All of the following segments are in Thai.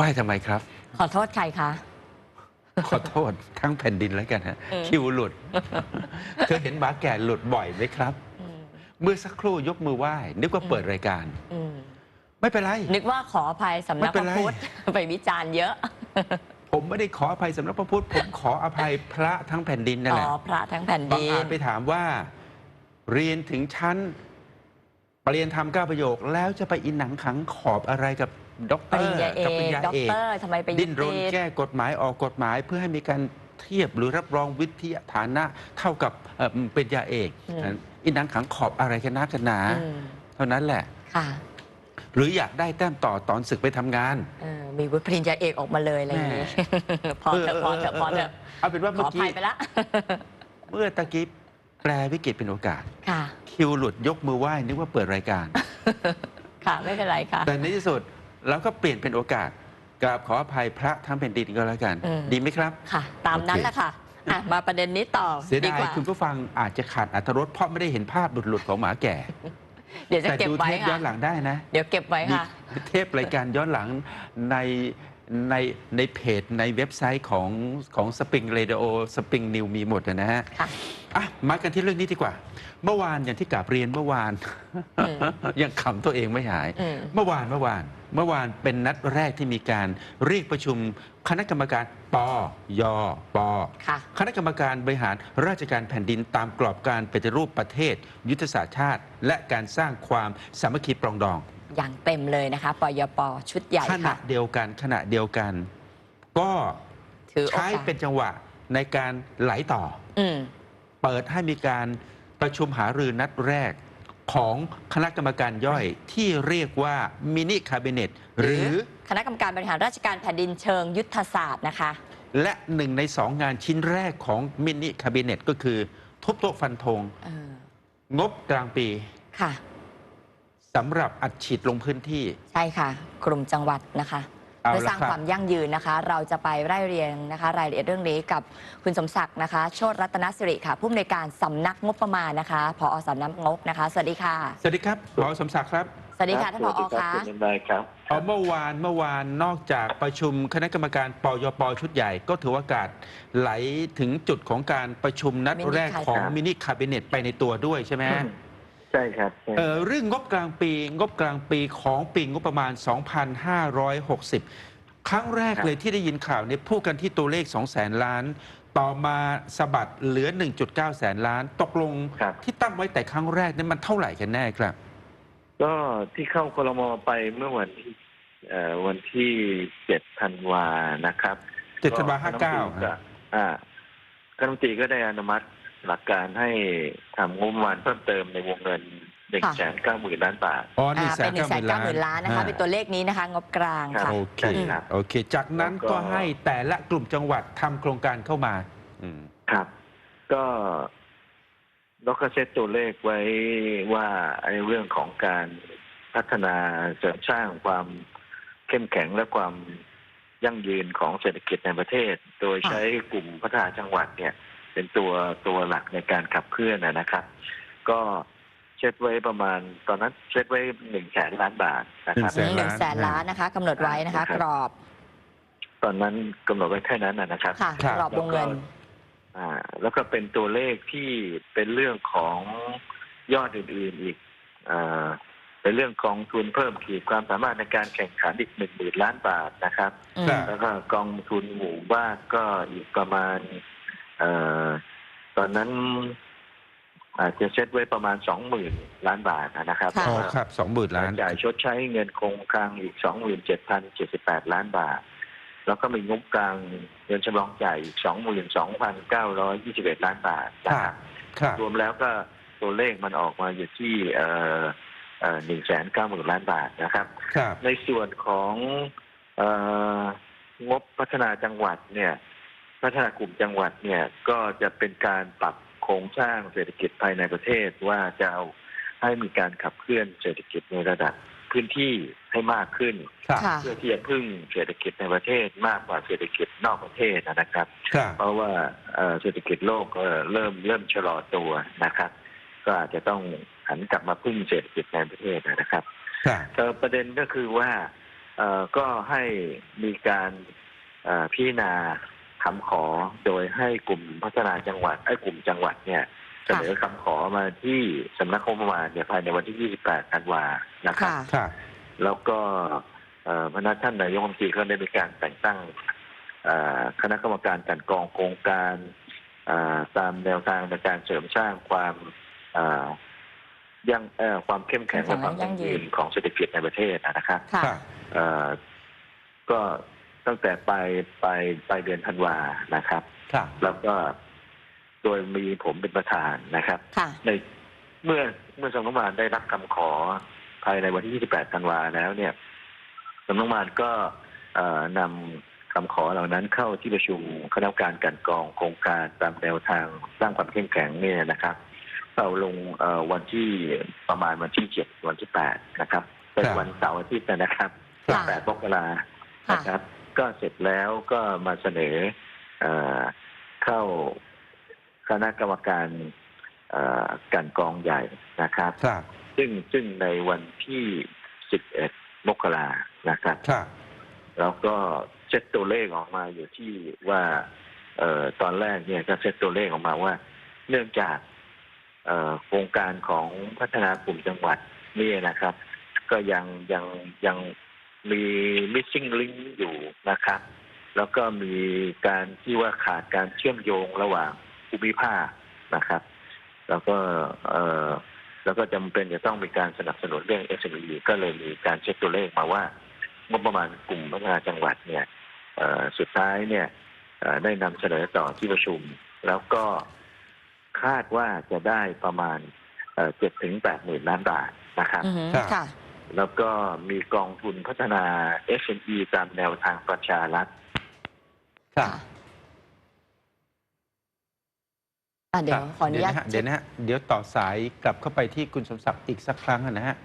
ไหว้ทำไมครับ ขอโทษใครคะ ขอโทษ ทั้งแผ่นดินแล้วกันฮะอืมคิวหลุดเธอเห็นหมาแก่หลุดบ่อยไหมครับ อืม เมื่อสักครู่ยกมือไหว้นึกว่าเปิดรายการ อืมไม่เป็นไร นึกว่าขออภัยสำนักไม่เป็พนระไรพุทธไปวิจารณ์เยอะผมไม่ได้ขออภัยสำนักพระพุทธ ผมขออภัยพระทั้งแผ่นดินนั่นอ๋แหอละพระทั้งแผ่นบางดิอาน จไปถามว่า เรียนถึงชั้นปรริญญาธรรมเก้าประโยค แล้วจะไปอินหนังขังขอบอะไรกับ ด็อกปเตอริญร์ญาเอกับปริญกญาด็อกเอกเตอร์ทำไมไปยึดิ้นรนติดแก้กฎหมายออกกฎหมายเพื่อให้มีการเทียบหรือรับรองวิทยาฐานะเท่ากับเอ่อปริญญาเอกอืมอินหนังขังขอบอะไรกันนักกันหนา อืมเท่านั้นแหละ ค่ะหรืออยากได้แต้มต่อตอนศึกไปทำงาน เออมีวุฒิปริญญาเอกออกมาเลยอะไรอย่างนี้ พอเถอะพอเถอะพอเถอะเอาเป็นว่าขเมื่อออกี้ภัยไปละ เมื่อตะกี้แปลวิกฤตเป็นโอกาส ค่ะ คิวหลุดยกมือไหว้นึกว่าเปิดรายการ ค่ะไม่เป็นไรค่ะ แต่ในที่สุด เราก็เปลี่ยนเป็นโอกาสกราบขออภัยพระทั้งแผ่นดินก็แล้วกัน อืม ดีไหมครับ ค่ะ ตามนั้นโอเคแหละค่ะอะ มาประเด็นนี้ต่อเสียดีดากยว่า คุณผู้ฟังอาจจะขาดอัตรรสเพราะไม่ได้เห็นภาพหลุดๆของหมาแก่ เดี๋ยวจะแต่เก็บดูไว้เทปย้อค่ะนหลังได้นะเดี๋ยวเก็บไว้มีค่ะเทปรายการย้อนหลังในในในเพจในเว็บไซต์ของของสปริงเรดิโอสปริงนิวมีหมดนะฮะค่ะ อะมากันที่เรื่องนี้ดีกว่า เมื่อวานอย่างที่กราบเรียนเมื่อวาน อืม ยังขำตัวเองไม่หาย อืม เมื่อวานเมื่อวาน เมื่อวานเป็นนัดแรกที่มีการเรียกประชุมคณะกรรมการปยปค่ะ คณะกรรมการบริหารราชการแผ่นดินตามกรอบการปฏิรูปประเทศ ยุทธศาสตร์ชาติ และการสร้างความสามัคคีปรองดอง อย่างเต็มเลยนะคะปยปชุดใหญ่ขณะค่ะ เดียวกันขณะเดียวกัน ก็ถือโอใช้กาสเป็นจังหวะในการไหลต่อ อืม เปิดให้มีการประชุมหารือนัดแรก ของคณะกรรมการย่อยที่เรียกว่ามินิคาเบเนตหรือคณะกรรมการบริหารราชการแผ่นดินเชิงยุทธศาสตร์นะคะ และหนึ่งในสองงานชิ้นแรกของมินิคาเบเนตก็คือทุบโต๊ะฟันธงเอองบกลางปีค่ะสำหรับอัดฉีดลงพื้นที่ ใช่ค่ะ กลุ่มจังหวัดนะคะ เอาเพื่อละสร้างครับความยั่งยืนนะคะ เราจะไปไล่เรียงนะคะ รายละเอียดเรื่องนี้กับคุณสมศักดิ์นะคะ โชตรัตนสิริค่ะ ผู้อำนวยการสำนักงบประมาณนะคะผอสำนักงบนะคะ สวัสดีค่ะ สวัสดีครับหมอสมศักดิ์ครับ สวัสดีค่ะท่านผอสวัสดีคะรับคุณนายครับเอาเมื่อวานเมื่อวานนอกจากประชุมคณะกรรมการปยปชุดใหญ่ก็ถือว่าโอกาสไหลถึงจุดของการประชุมนัดแรกของมินิคาเบเนตไปในตัวด้วยใช่ไหมฮะ ใช่ครับใช่เอ่อเรื่องงบกลางปีงบกลางปีของปีงบประมาณ 2,560 ครั้งแรกเลยที่ได้ยินข่าวเนี่ยพูดกันที่ตัวเลข 2 แสนล้าน ต่อมาสะบัดเหลือ 1.9 แสนล้าน ตกลงครับ ที่ตั้งไว้แต่ครั้งแรกเนี่ยมันเท่าไหร่กันแน่ครับ ก็ที่เข้าคลมไปเมื่อวันที่เอ่อวันที่เจ็ดธันวานะครับเจ็ดธันวาห้าเก้าคณะรัฐมนตรีก็อ่าคณะรัฐมนตรีก็ได้อนุมัติ หลักการให้ทำงบประมาณเพิ่มเติมในวงเงินหนึ่งค่ะแสนเก้าหมื่นล้านบาท อ๋อหนึ่อ่างแสเป็นนหนึ่งแสนเก้าเก้าหหมื่มื่นนล้าล้านนนะคะเป็นตัวเลขนี้นะคะงบกลางครัค่ะบโอเค ใช่ครับโอเค จากนั้นแล้วก็ ก็ให้แต่ละกลุ่มจังหวัดทำโครงการเข้ามา อืม ครับ ก็เราก็เซตตัวเลขไว้ว่าในเรื่องของการพัฒนาเสริมสร้างความเข้มแข็งและความยั่งยืนของเศรษฐกิจในประเทศ โดยใช้กลุ่มพัฒนาจังหวัดเนี่ย เป็นตัวตัวหลักในการขับเคลื่อนนะนะครับ ก็เซตไว้ประมาณตอนนั้นเซตไว้หนึ่งแสนล้านบาทนะครับแสนหล้านนึ่งแสนล้านนะคะกำหนดไว้นะคะครับกรอบ ตอนนั้นกำหนดไว้แค่นั้นนะนะครับค่ะครับกรอบวงเงินอ่า แล้วก็เป็นตัวเลขที่เป็นเรื่องของยอดอื่น ๆอีกอ่าเป็นเรื่องกองทุนเพิ่มขีดความสามารถในการแข่งขันอีกหนึ่งหมื่นล้านบาทนะครับอืครัมบแล้วก็กองทุนหมู่บ้านก็อีกประมาณเอ่อ ตอนนั้นอาจจะเซตไว้ประมาณสองหมื่นล้านบาทนะครับค่ะอ๋อครับสองหมื่นล้านจ่ายชดใช้เงินคงคลังอีกสองหมื่นเจ็ดพันเจ็ดสิบแปดล้านบาท แล้วก็มีงบกลางเงินชำรองจ่ายอีกสองหมื่นสองพันเก้าร้อยยี่สิบเอ็ดล้านบาทนะครับครับรวมแล้วก็ตัวเลขมันออกมาอยู่ที่เอ่อหนึ่งแสนเก้าหมื่นล้านบาทนะครับครับในส่วนของเอองบพัฒนาจังหวัดเนี่ย พัฒนากลุ่มจังหวัดเนี่ยก็จะเป็นการปรับโครงสร้างเศรษฐกิจภายในประเทศว่าจะเอาให้มีการขับเคลื่อนเศรษฐกิจในระดับพื้นที่ให้มากขึ้น ครับค่ะ เพื่อที่จะพึ่งเศรษฐกิจในประเทศมากกว่าเศรษฐกิจนอกประเทศนะครับ ครับเพราะว่าเอ่อเศรษฐกิจโลกก็เริ่มเริ่มชะลอตัวนะครับ ก็อาจจะต้องหันกลับมาพึ่งเศรษฐกิจในประเทศนะครับ ครับเอ่อประเด็นก็คือว่าเอ่อก็ให้มีการเอ่อพิจารณา คำขอโดยให้กลุ่มพัฒนาจังหวัดไอ้ยกลุ่มจังหวัดเนี่ยเสนอคำขอมาที่สำนักงบประมาณเนี่ยภายในวันที่ 28 ธันวานะครับค่ะครับแล้วก็เอ่อพนักท่านนายกรัฐมนตรีก็ได้มีการแต่งตั้งเอ่อคณะกรรมการกลันกรองโครงการเอ่อตามแนวทางในการเสริมสร้างความเอ่อยั่งเอ่อความเข้มแข็งและความยั่งยืนของเศรษฐกิจในประเทศนะครับค่ะครับเอ่อก็ ตั้งแต่ปลายปลายปลายเดือนธันวานะครับ ครับ แล้วก็โดยมีผมเป็นประธานนะครับ ค่ะ ในเมื่อเมื่อสำนักงานได้รับคำขอภายในวันที่ 28 ธันวาแล้วเนี่ยสำนักงานก็เอ่อนำคำขอเหล่านั้นเข้าที่ประชุมคณะกรรมการกลันกรองโครงการตามแนวทางสร้างความเข้มแข็งเนี่ยนะครับ เราลงเอ่อวันที่ประมาณวันที่ 7 วันที่ 8 นะครับ เป็นครับ วันเสาร์อาทิตย์นะครับค่ะ 8มกราค่ะ นะครับ ก็เสร็จแล้วก็มาเสนอเอ่อเข้าคณะกรรมการเอ่อกลันกรองใหญ่นะครับครับซึ่งซึ่งในวันที่ 11 มกรานะครับครับแล้วก็เซตตัวเลขออกมาอยู่ที่ว่าเอ่อตอนแรกเนี่ยก็เซตตัวเลขออกมาว่า เนื่องจากเอ่อโครงการของพัฒนากลุ่มจังหวัดนี่นะครับ ก็ยังยังยัง มี missing link อยู่นะครับ แล้วก็มีการที่ว่าขาดการเชื่อมโยงระหว่างภูมิภาคนะครับ แล้วก็เอ่อแล้วก็จำเป็นจะต้องมีการสนับสนุนเรื่อง SME ก็เลยมีการเช็คตัวเลขมาว่างบประมาณกลุ่มพัฒนาจังหวัดเนี่ยเอ่อสุดท้ายเนี่ยเอ่อได้นำเสนอต่อที่ประชุม แล้วก็คาดว่าจะได้ประมาณเจ็ดถึงแปดหมื่นล้านบาทนะครับ อือหือครับค่ะแล้วก็มีกองทุนพัฒนา SME ตามแนวทางประชารัฐครับอะเดี๋ยวขออนุญาตเดี๋ยวนะฮะเดี๋ยวนะฮะเดี๋ยวต่อสายกลับเข้าไปที่คุณสมศักดิ์อีกสักครั้งนะฮะ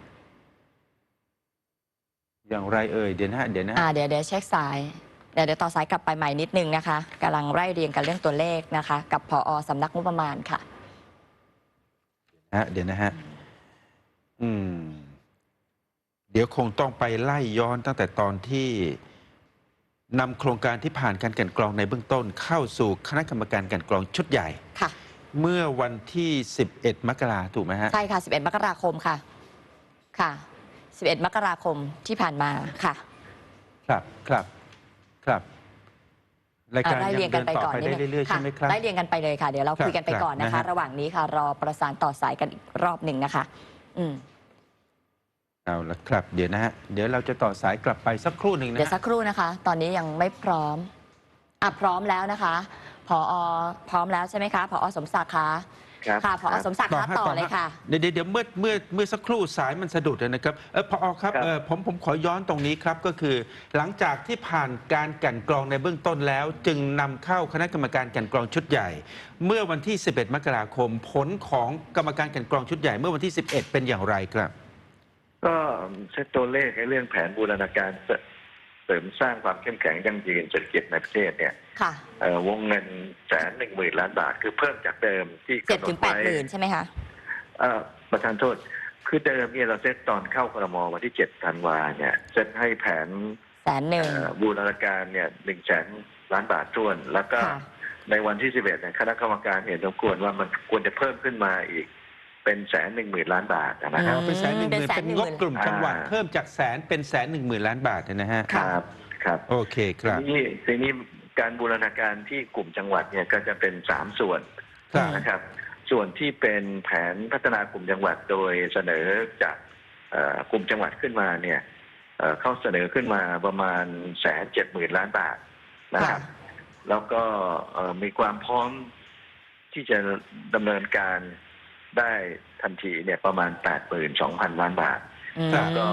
อย่างไรเอ่ยเดี๋ยวนะฮะเดี๋ยวนะอ่าฮะเดี๋ยวเดี๋ยวเช็คสาย เดี๋ยวเดี๋ยวต่อสายกลับไปใหม่นิดนึงนะคะกำลังไล่เรียงกันเรื่องตัวเลขนะคะ กับพอสำนักงบประมาณค่ะฮะเดี๋ยวนะฮะอืม เดี๋ยวคงต้องไปไล่ย้อนตั้งแต่ตอนที่นำโครงการที่ผ่านการกลันกรองในเบื้องต้น เข้าสู่คณะกรรมการกลันกรองชุดใหญ่ ค่ะ เมื่อวันที่ 11 มกราถูกไหมฮะ ใช่ค่ะ 11 มกราคมค่ะ ค่ะ 11 มกราคมที่ผ่านมาค่ะ ครับครับครับรายอะการไล่ยัเรียงงกัเดินนไปต่อก่อนไปนิดได้นึงเรื่อยๆค่ะใช่ไหมครับไล่เรียงกันไปเลยค่ะ เดี๋ยวเราครับคุยกันไปก่อนนะครัคะบระหว่างนี้ค่ะ รอประสานต่อสายกันอีกรอบหนึ่งนะคะ อืม เอาละครับ เดี๋ยวนะฮะ เดี๋ยวเราจะต่อสายกลับไปสักครู่หนึ่งนะเดี๋ยวสัฮะกครู่นะคะ ตอนนี้ยังไม่พร้อมอะพร้อมแล้วนะคะ พอพร้อมแล้วใช่ไหมคะ พอสมศักดิ์คะครับค่ะ พอครับสมศักดิ์คะต่อเลยค่ะ เดี๋ยวเดี๋ยวเดี๋ยวเมื่อเมื่อเมื่อสักครู่สายมันสะดุดนะครับเออพอครับครับ เออผมผมขอย้อนตรงนี้ครับก็คือ หลังจากที่ผ่านการกลันกรองในเบื้องต้นแล้ว จึงนำเข้าคณะกรรมการกลันกรองชุดใหญ่ เมื่อวันที่ 11 มกราคม ผลของกรรมการกลันกรองชุดใหญ่ เมื่อวันที่ 11 เป็นอย่างไรครับ ก็เซตตัวเลขในเรื่องแผนบูรณาการเสริมสร้างความเข้มแข็งยั่งยืนเศรษฐกิจในประเทศเนี่ยค่ะเอ่อวงเงินแสนหนึ่งหมื่นล้านบาท คือเพิ่มจากเดิมที่เจ็ดกำหนถึดงแปดไว้หมื่นใช่ไหมคะเอ่อประธานโทษ คือเดิมเนี่ยเราเซตตอนเข้าครมวันที่เจ็ดธันวาเนี่ยเซตให้แผนแสนหนึ่งเอ่อบูรณาการเนี่ยหนึ่งแสนล้านบาทท้วน แล้วก็ค่ะในวันที่สิบเอ็ดเนี่ยคณะกรรมการเห็นสมควรว่ามันควรจะเพิ่มขึ้นมาอีก เป็นแสนหนึ่งหมื่นล้านบาทนะครับอืมเป็นแสนหนึ่งหมื่นเป็นแสนเป็นหนึ่งงหบมื่นกลุ่มจังหวัดอ่า เพิ่มจากแสนเป็นแสนหนึ่งหมื่นล้านบาทเนี่ยนะฮะค่ะ ครับครับโอเคครับทีนี้ทีนี้การบูรณาการที่กลุ่มจังหวัดเนี่ยก็จะเป็นสามส่วนครับนะครับ ส่วนที่เป็นแผนพัฒนากลุ่มจังหวัดโดยเสนอจากเอ่อกลุ่มจังหวัดขึ้นมาเนี่ยเอ่อเขาเสนอขึ้นมาประมาณแสนเจ็ดหมื่นล้านบาทนะครับ แล้วก็เอ่อมีความพร้อมที่จะดำเนินการ ได้ทันทีเนี่ยประมาณแปดหมื่นสองพันล้านบาทอืมแล้วก็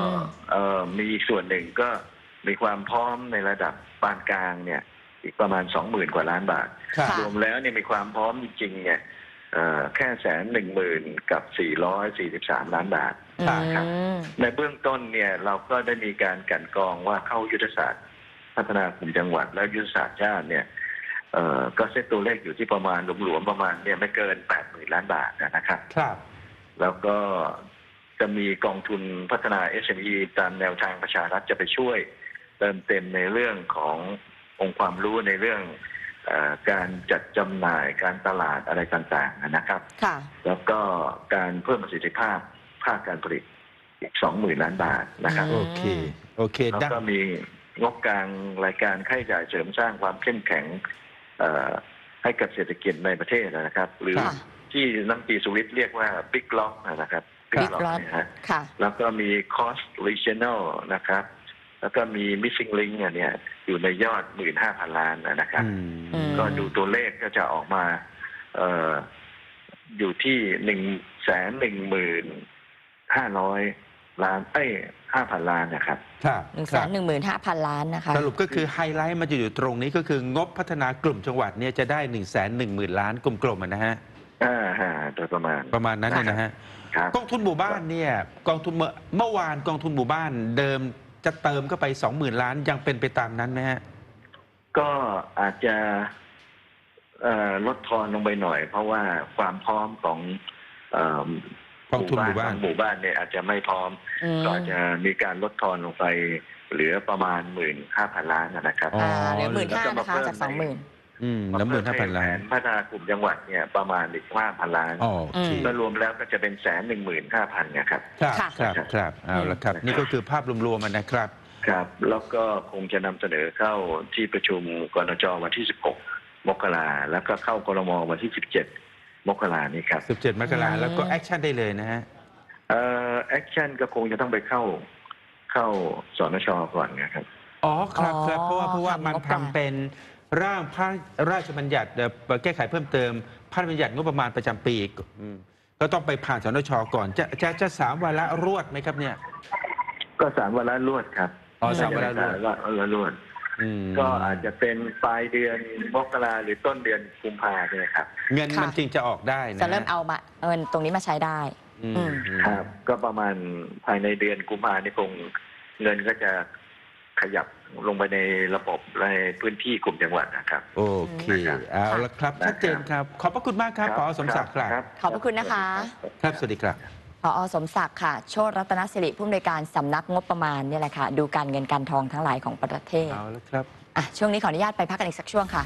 เอ่อมีอีกส่วนหนึ่งก็มีความพร้อมในระดับปานกลางเนี่ย อีกประมาณสองหมื่นกว่าล้านบาทครับค่ะ รวมแล้วเนี่ยมีความพร้อมจริงๆเนี่ยเอ่อแค่แสนหนึ่งหมื่นกับสี่ร้อยสี่สิบสามล้านบาทครับอืม ในเบื้องต้นเนี่ยเราก็ได้มีการกลันกรองว่าเข้ายุทธศาสตร์ พัฒนากลุ่มจังหวัดและยุทธศาสตร์ชาติเนี่ย เอ่อก็เซตตัวเลขอยู่ที่ประมาณหลวมๆประมาณเนี่ยไม่เกินแปดหมื่นล้านบาทนะครับ ครับแล้วก็จะมีกองทุนพัฒนา SME ตามแนวทางประชารัฐจะไปช่วยเติมเต็มในเรื่องขององค์ความรู้ในเรื่องเออการจัดจำหน่ายการตลาดอะไรต่างๆนะครับ ค่ะ แล้วก็การเพิ่มประสิทธิภาพภาคการผลิตอีกสองหมื่นล้านบาทนะครับอืมโอเค โอเคแล้วได้ ก็มีงบกลางรายการค่าใช้จ่ายเสริมสร้างความเข้มแข็งเอ่อ ให้กับเศรษฐกิจในประเทศนะครับ หรือค่ะที่น้ำตรีสุวิทย์เรียกว่า Big Lock นะครับ Big Lock เนี่ยฮะค่ะ แล้วก็มี Cost Regional นะครับ แล้วก็มี Missing Link เนี่ยอยู่ในยอด 15,000 ล้านนะครับ อือืมมก็ดูตัวเลขก็จะออกมาเอ่ออยู่ที่หนึ่งแสนหนึ่งหมื่นห้าร้อย ล้านเอ้ยห้าพันล้านนะครับ ครับหนึ่งคแสรันบหนึ่งหมื่นห้าพันล้านนะคะ สรุปก็คือไฮไลท์มันจะอยู่ตรงนี้ก็คืองบพัฒนากลุ่มจังหวัดเนี่ยจะได้1นึ่งแสนหนึ่งหมื่นล้านกลมๆอะนะฮะ อ่าฮะโดยประมาณ ประมาณนั้นเนี่ยนะฮะ ครับ กองทุนหมู่บ้านเนี่ยกองทุนเมื่อเมื่อวานกองทุนหมู่บ้านเดิมจะเติมเข้าไป 20,000 ล้านยังเป็นไปตามนั้นไหมฮะ ก็อาจจะเอ่อลดทอนลงไปหน่อย เพราะว่าความพร้อมของเอ่อ กองทุนหมู่บ้านหมู่บ้านเนี่ยอาจจะไม่พร้อม อืม ก็อาจจะมีการลดทอนลงไปเหลือประมาณหมื่นห้าพันล้านนะครับ อ๋ออ่าเหลือหมื่นห้าแล้วก็นะคะมาเพิ่มจากสองหมื่น อืมแล้วหมื่นห้าพันล้านแผพัฒนากลุ่มจังหวัดเนี่ยประมาณอีกห้าพันล้านอ๋อโอเคอืมก็รวมแล้วก็จะเป็นแสนหนึ่งหมื่นห้าพันนะครับ ครับค่ะ ครับครับเอาละครับ นี่ก็คือภาพรวมๆมันนะครับ ครับ แล้วก็คงจะนำเสนอเข้าที่ประชุมกนจวันที่ 16 มกราแล้วก็เข้ากรมวันที่ 17 มกรานี้ครับ17มกราอืมแล้วก็แอคชั่นได้เลยนะฮะเอ่อแอคชั่นก็คงจะต้องไปเข้าเข้าสนชก่อนนะครับ อ๋อครับครับอ๋อเพราะว่าเพราะว่าทำมันงบกลางทำเป็นร่างพระราชบัญญัติเอ่อแก้ไขเพิ่มเติม พระราชบัญญัติงบประมาณประจำปีอืมก็ต้องไปผ่านสนชก่อน จะจะจะสามวาระรวดไหมครับเนี่ย ก็สามวาระรวดครับอ๋อสามวาระรวด สามวาระรวด อืมก็อาจจะเป็นปลายเดือนมกราหรือต้นเดือนกุมภาเนี่ยครับ เงินค่ะมันจริงจะออกได้นะจะเริ่มเอามาเงินตรงนี้มาใช้ได้อืมอืมอืมครับ ก็ประมาณภายในเดือนกุมภานี่คงเงินก็จะขยับลงไปในระบบในพื้นที่กลุ่มจังหวัดนะครับ โอเคนะครับเอาละครับนะครับชัดเจนครับ ขอบพระคุณมากครับปอสมศักดิ์ครับ ขอบพระคุณนะคะ ครับสวัสดีครับ พอสมศักดิ์ค่ะโชติรัตนสิริผู้อำนวยการสำนักงบประมาณเนี่ยแหละค่ะ ดูการเงินการทองทั้งหลายของประเทศเอาละครับ อะช่วงนี้ขออนุญาตไปพักกันอีกสักช่วงค่ะ